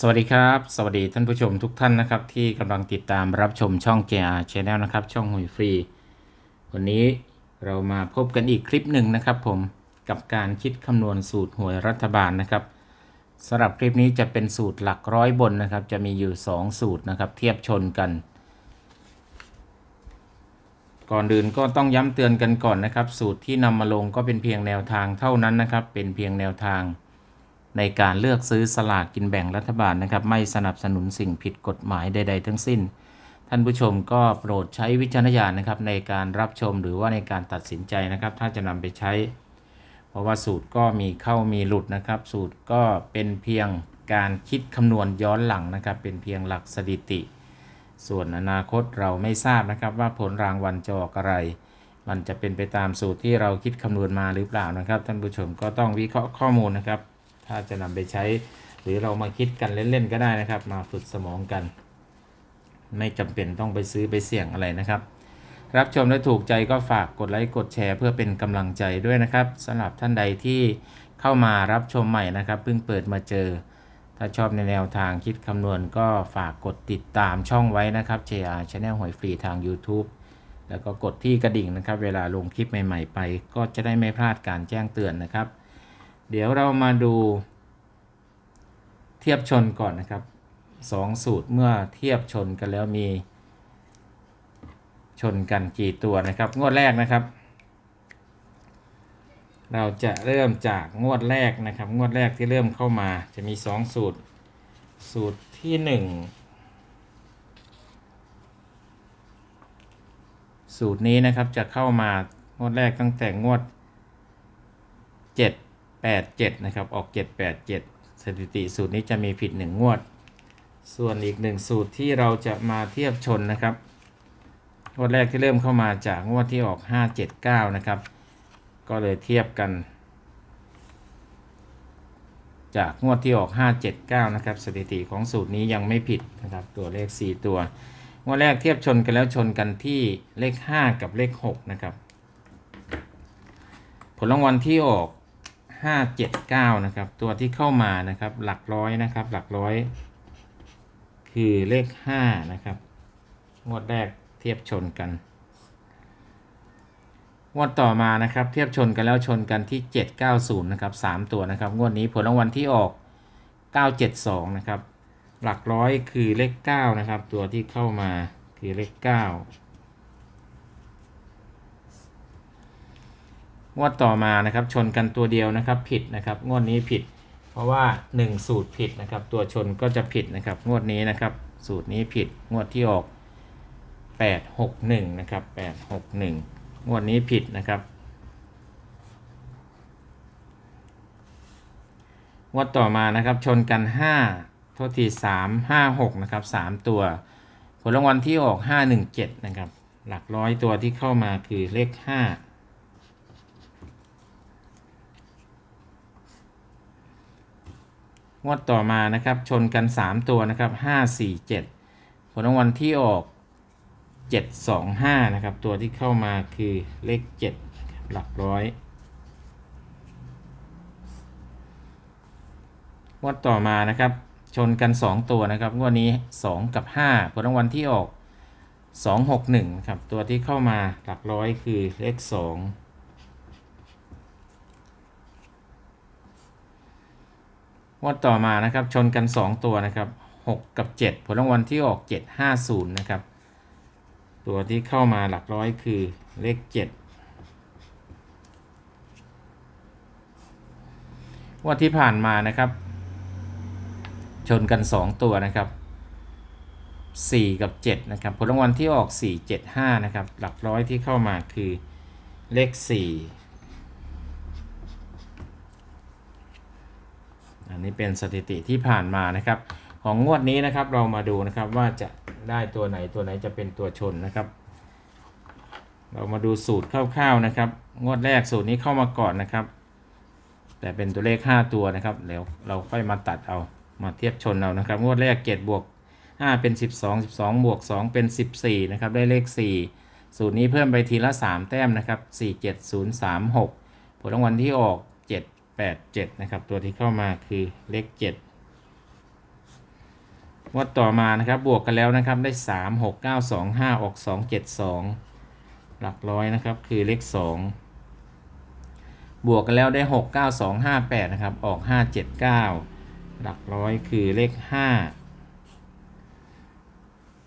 สวัสดีครับ สวัสดีท่านผู้ชมทุกท่านนะครับ ที่กำลังติดตามรับชมช่อง JR Channel นะครับ ช่องหุยฟรี วันนี้เรามาพบกันอีกคลิปหนึ่งนะครับ ผมกับการคิดคำนวณสูตรหวยรัฐบาลนะครับสำหรับคลิปนี้จะเป็นสูตรหลักร้อยบนนะครับ จะมีอยู่ 2 สูตรนะครับ เทียบชนกัน ก่อนอื่นก็ต้องย้ำเตือนกันก่อนนะครับ สูตรที่นำมาลงก็เป็นเพียงแนวทางเท่านั้นนะครับ เป็นเพียงแนวทาง ในการเลือกซื้อสลากกินแบ่งรัฐบาลนะครับ ไม่สนับสนุนสิ่งผิดกฎหมายใด ๆ ทั้งสิ้น ท่านผู้ชมก็โปรดใช้วิจารณญาณนะครับ ในการรับชมหรือว่าในการตัดสินใจนะครับ ถ้าจะนำไปใช้ เพราะว่าสูตรก็มีเข้ามีหลุดนะครับ สูตรก็เป็นเพียงการคิดคำนวณย้อนหลังนะครับ เป็นเพียงหลักสถิติ ส่วนอนาคตเราไม่ทราบนะครับ ว่าผลรางวัลจะออกอะไร มันจะเป็นไปตามสูตรที่เราคิดคำนวณมาหรือเปล่านะครับ ท่านผู้ชมก็ต้องวิเคราะห์ข้อมูลนะครับ ถ้าจะนำไปใช้ หรือเรามาคิดกันเล่นๆก็ได้นะครับ มาฝึกสมองกัน ไม่จำเป็นต้องไปซื้อไปเสี่ยงอะไรนะครับ รับชมและถูกใจก็ฝากกดไลค์กดแชร์ เพื่อเป็นกำลังใจด้วยนะครับสำหรับท่านใดที่เข้ามารับชมใหม่นะครับเพิ่งเปิดมาเจอ ถ้าชอบในแนวทางคิดคำนวณก็ฝากกดติดตามช่องไว้นะครับ JR Channel หวยฟรีทาง YouTube แล้วก็กดที่กระดิ่งนะครับ เวลาลงคลิปใหม่ ๆ ไป ก็จะได้ไม่พลาดการแจ้งเตือนนะครับ เดี๋ยวเรามาดู เทียบชนก่อนนะครับสองสูตรเมื่อเทียบชนกันแล้วมี ชนกันกี่ตัวนะครับ งวดแรกนะครับ เราจะเริ่มจากงวดแรกนะครับ งวดแรกที่เริ่มเข้ามาจะมี2สูตร สูตรที่1สูตรนี้นะครับจะเข้ามางวดแรกตั้งแต่งวด7 8 7 นะครับ ออก 7 8 7 สถิติสูตรนี้จะมีผิด 1 งวด ส่วนอีกหนึ่งสูตรที่เราจะมาเทียบชนนะครับ งวดแรกที่เริ่มเข้ามาจากงวดที่ออก 579 นะครับ ก็เลยเทียบกัน จากงวดที่ออก 579 นะครับ สถิติของสูตรนี้ยังไม่ผิดนะครับ ตัวเลข 4 ตัวงวดแรกเทียบชนกันแล้วชนกันที่เลข 5 กับเลข 6 นะครับ ผลรางวัลที่ออก 579นะครับ ตัวที่เข้ามานะครับ หลักร้อยนะครับ หลักร้อย คือเลข5นะครับงวดแรกเทียบชนกันงวดต่อมานะครับ เทียบชนกันแล้วชนกันที่ 790 นะครับ 3 ตัวนะครับ งวดนี้ผลรางวัลที่ออก 972 นะครับ หลักร้อยคือเลข 9 นะครับ ตัวที่เข้ามาคือเลข 9 งวดต่อมานะครับชนกันตัวเดียวนะครับผิดนะครับงวดนี้ผิด เพราะว่า 1 สูตรผิดนะครับ ตัวชนก็จะผิดนะครับงวดนี้นะครับ สูตรนี้ผิดงวดที่ออก 861นะครับ861 งวดนี้ผิดนะครับงวดต่อมานะครับชนกัน 5 โทษที3 5 6นะครับ3 ตัว ผลรางวัลที่ออก 517นะครับหลักร้อยตัวที่เข้ามาคือเลข 5 งวดต่อมานะครับชนกัน 3 ตัวนะครับ5 4 7 ผลรางวัลที่ออก 725 นะครับ ตัวที่เข้ามาคือเลข 7 หลักร้อยงวดต่อมานะครับชนกัน 2 ตัวนะครับงวดนี้ 2 กับ 5 ผลรางวัลที่ออก 261ครับตัวที่เข้ามาหลักร้อยคือเลข 2 วดต่อมานะครับชนกัน 2 ตัวนะครับ6กับ 7 ผลรางวัลที่ออก 750 นะครับ ตัวที่เข้ามาหลักร้อยคือเลข7งวดที่ผ่านมานะครับ ชนกัน 2 ตัวนะครับ 4 กับ 7 นะครับ ผลรางวัลที่ออก 4 7 5 นะครับ หลักร้อยที่เข้ามาคือเลข 4 นนี้เป็นสถิติที่ผ่านมานะครับ ของงวดนี้นะครับเรามาดูนะครับว่าจะได้ตัวไหนตัวไหนจะเป็นตัวชนนะครับ เรามาดูสูตรคร่าวๆนะครับ งวดแรกสูตรนี้เข้ามาก่อนนะครับ แต่เป็นตัวเลข 5 ตัวนะครับเดี๋ยวเราค่อยมาตัดเอามาเทียบชนเอานะครับ งวดแรก7บวก5 เป็น 12 12 บวก 2 เป็น 14 นะครับ ได้เลข 4 สูตรนี้เพิ่มไปทีละ 3 แต้มนะครับ 4 7 0 3 6 ผลรางวัลที่ออก 8 7 นะครับ ตัวที่เข้ามาคือเลข 7 งวดต่อมานะครับบวกกันแล้วนะครับได้สามหกเก้าสองห้าออกสองเจ็ดสองหลักร้อยนะครับคือเลขสองบวกกันแล้วได้หกเก้าสองห้าแปดนะครับ ออกห้าเจ็ดเก้าหลักร้อยคือเลขห้า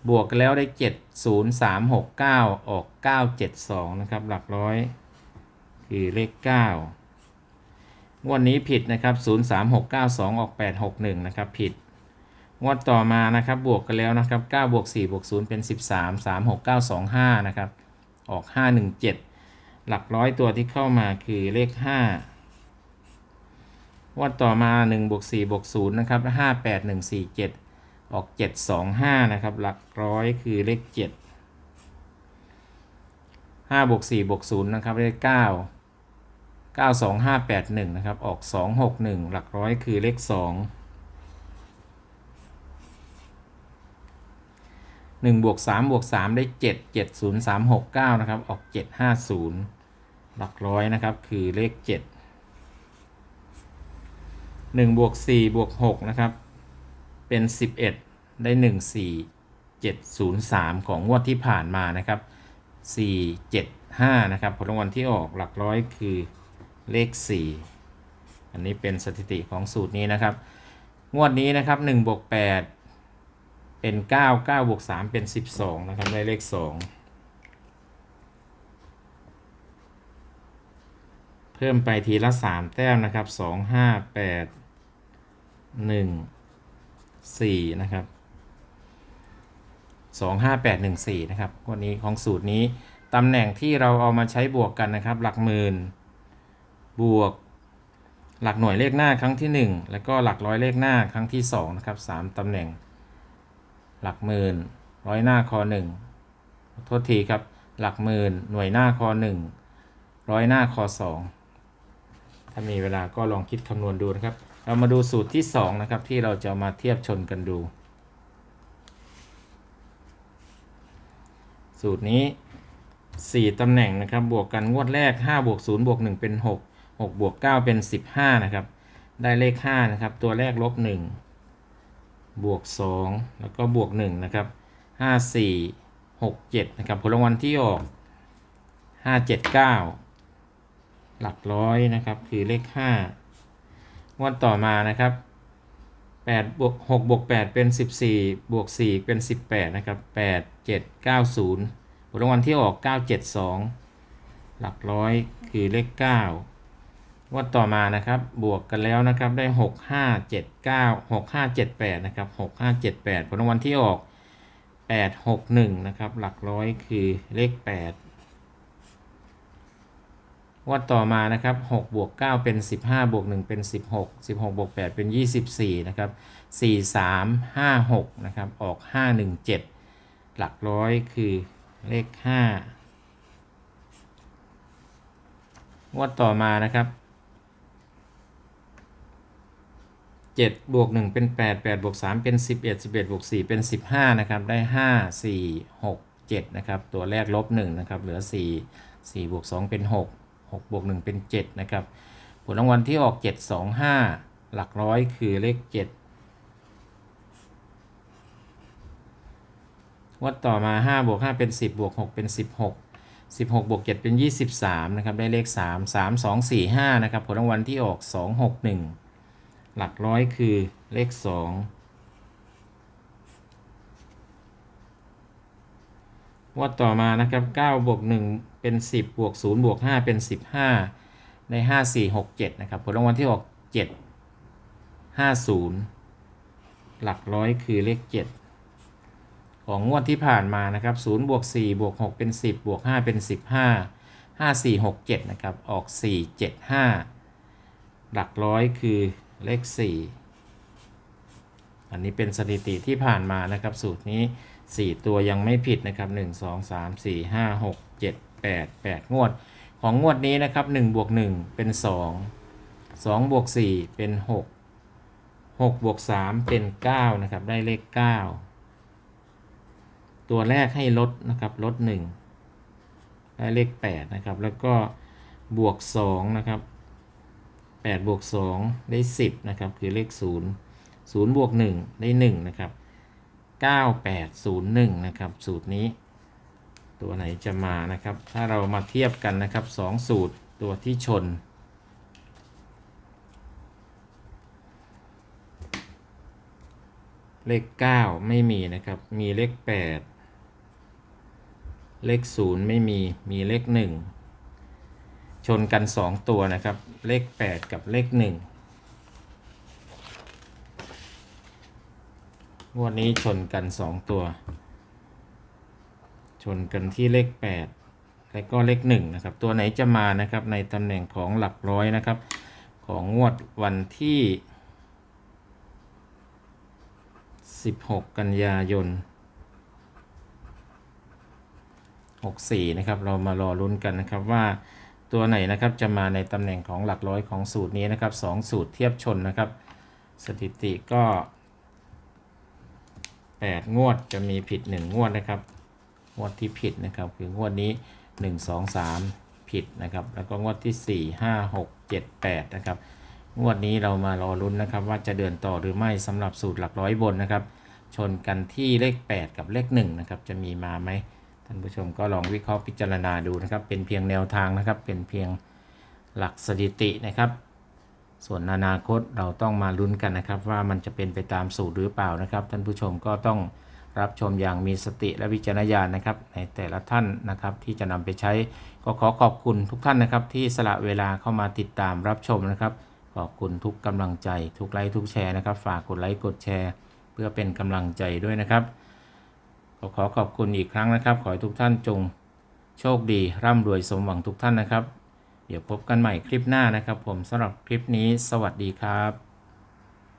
บวกกันแล้วได้เจ็ดศูนย์สามหกเก้าออกเก้าเจ็ดสองนะครับ หลักร้อยคือเลขเก้า งวดนี้ผิดนะครับศูนย์สามหกเก้าสออกแปดหกหนึ่งนะครับ ผิด งวดต่อมานะครับ บวกกันแล้วนะครับ9บวก4บวก0เป็น 13 3 6 9 2 5 นะครับ ออก 517 หลักร้อยตัวที่เข้ามาคือเลข 5 งวดต่อมา1บวก4บวก0นะครับ5 8 1 4 7 ออก 725 นะครับ หลักร้อยคือเลข 7 5บวก4บวก0นะครับ เลข 9 92581 นะครับ ออก 261 หลักร้อยคือเลข2หนึ่งบวกสามบวกสามได้เจ็ดเจ็ดศูนย์สามหกเก้านะครับ ออกเจ็ดห้าศูนย์หลักร้อยนะครับ คือเลขเจ็ดหนึ่งบวกสี่บวกหกนะครับ เป็นสิบเอ็ดได้หนึ่งสี่เจ็ดศูนย์สามของงวดที่ผ่านมานะครับสี่เจ็ดห้านะครับ ผลรางวัลที่ออกหลักร้อยคือ เลขสี่อันนี้เป็นสถิติของสูตรนี้นะครับ งวดนี้นะครับ1บวก8เป็น 9 9บวก3เป็น 12 นะครับได้เลข 2 เพิ่มไปทีละ 3 แต้มนะครับ 2 5 8 1 4 นะครับ 2 5 8 1 4 นะครับงวันนี้ของสูตรนี้ ตำแหน่งที่เราเอามาใช้บวกกันนะครับ หลักหมื่น บวก หลักหน่วยเลขหน้าครั้งที่ 1 แล้วก็หลักร้อยเลขหน้าครั้งที่2นะครับ3ตำแหน่ง หลักหมื่นร้อยหน้าคอ1โทษทีครับ หลักหมื่นหน่วยหน้าคอ1ร้อยหน้าคอ2ถ้ามีเวลาก็ลองคิดคำนวณดูนะครับ เรามาดูสูตรที่2นะครับที่เราจะมาเทียบชนกันดู สูตรนี้ 4 ตำแหน่งนะครับ บวกกันงวดแรก 5 บวก 0 บวก 1 เป็น 6 6บวก9เป็น 15 นะครับ ได้เลข 5 นะครับ ตัวแรกลบ 1 บวก 2 แล้วก็บวก 1 นะครับ 5 4 6 7 นะครับ ผลรางวัลที่ออก 5 7 9 หลักร้อยนะครับ คือเลข5งวดต่อมานะครับ8บวก6บวก8เป็น 14 บวก 4 เป็น 18 นะครับ 8 7 9 0ผลรางวัลที่ออก 972 หลักร้อยคือเลข 9 งวดต่อมานะครับบวกกันแล้วนะครับได้ 6 5 7 9 6 5 7 8นะครับ6 5 7 8 ผลรางวัลที่ออก 8 6 1นะครับหลักร้อยคือเลข 8 งวดต่อมานะครับ6บวก9เป็น 15บวก1เป็น 16 16บวก8เป็น 24นะครับ4 3 5 6นะครับออก 5 1 7 หลักร้อยคือเลข 5 งวดต่อมานะครับ 7บวก1เป็น 8 8บวก3เป็น 11 11บวก4เป็น 15 นะครับ ได้ 5 4 6 7 นะครับ ตัวแรกลบ1นะครับ เหลือ 4 4บวก2เป็น 6 6บวก1เป็น 7 นะครับ ผลรางวัลที่ออก 7 2 5 หลักร้อยคือเลข 7 วัดต่อมา 5 บวก 5 เป็น 10 บวก 6 เป็น 16 16 บวก 7 เป็น 23 นะครับ ได้เลข 3 3 2 4 5 นะครับ ผลรางวัลที่ออก 2 6 1 หลักร้อยคือเลข 2วัดต่อมานะครับ9บวก1เป็น 10 บวก 0 บวก 5 เป็น 15ได้5 4 6 7 นะครับ ผลรางวัลที่ออก7 50 หลักร้อยคือเลข 7ของงวดที่ผ่านมานะครับ0บวก4บวก6เป็น 10บวก5เป็น 15 5 4 6 7 นะครับ ออก 4 7 5 หลักร้อยคือ เลข 4 อันนี้เป็นสถิติที่ผ่านมานะครับ สูตรนี้ 4 ตัวยังไม่ผิดนะครับ 1 2 3 4 5 6 7 8 8 งวด ของงวดนี้นะครับ1บวก1เป็น 2 2บวก4เป็น 6 6บวก3เป็น 9 นะครับ ได้เลข 9 ตัวแรกให้ลดนะครับลด 1 ได้เลข 8 นะครับ แล้วก็บวก 2 นะครับ 8 บวก 2 ได้ 10 นะครับ คือเลข 0 0 บวก 1 ได้ 1 นะครับ 9801 นะครับ สูตรนี้ ตัวไหนจะมานะครับ ถ้าเรามาเทียบกันนะครับ 2 สูตรตัวที่ชน เลข 9 ไม่มีนะครับ มีเลข 8 เลข 0 ไม่มี มีเลข 1 นกัน 2 ตัวนะครับ เลข 8 กับเลข 1 งวดนี้ชนกัน 2 ตัว ชนกันที่เลข 8 และก็เลข 1 นะครับ ตัวไหนจะมานะครับในตำแหน่งของหลักร้อยนะครับ ของงวดวันที่ 16 กันยายน64 นะครับ เรามารอลุ้นกันนะครับว่า ตัวไหนนะครับจะมาในตำแหน่งของหลักร้อยของสูตรนี้นะครับ2สูตรเทียบชนนะครับ สถิติก็ 8 งวดจะมีผิด 1 งวดนะครับ งวดที่ผิดนะครับ คืองวดนี้ 1 2 3 ผิดนะครับ แล้วก็งวดที่ 4 5 6 7 8 นะครับ งวดนี้เรามารอลุ้นนะครับ ว่าจะเดินต่อหรือไม่สำหรับสูตรหลักร้อยบนนะครับ ชนกันที่เลข 8 กับเลข1นะครับจะมีมาไหม ท่านผู้ชมก็ลองวิเคราะห์พิจารณาดูนะครับ เป็นเพียงแนวทางนะครับ เป็นเพียงหลักสถิตินะครับ ส่วนอนาคตเราต้องมาลุ้นกันนะครับ ว่ามันจะเป็นไปตามสูตรหรือเปล่านะครับ ท่านผู้ชมก็ต้องรับชมอย่างมีสติและวิจารณญาณนะครับ ในแต่ละท่านนะครับ ที่จะนำไปใช้ก็ขอขอบคุณทุกท่านนะครับ ที่สละเวลาเข้ามาติดตามรับชมนะครับ ขอบคุณทุกกำลังใจ ทุกไลค์ทุกแชร์นะครับ ฝากกดไลค์กดแชร์ เพื่อเป็นกำลังใจด้วยนะครับ ขอขอขอบคุณอีกครั้งนะครับ ขอให้ทุกท่านจงโชคดี ร่ำรวยสมหวังทุกท่านนะครับ เดี๋ยวพบกันใหม่คลิปหน้านะครับ ผมสำหรับคลิปนี้ สวัสดีครับ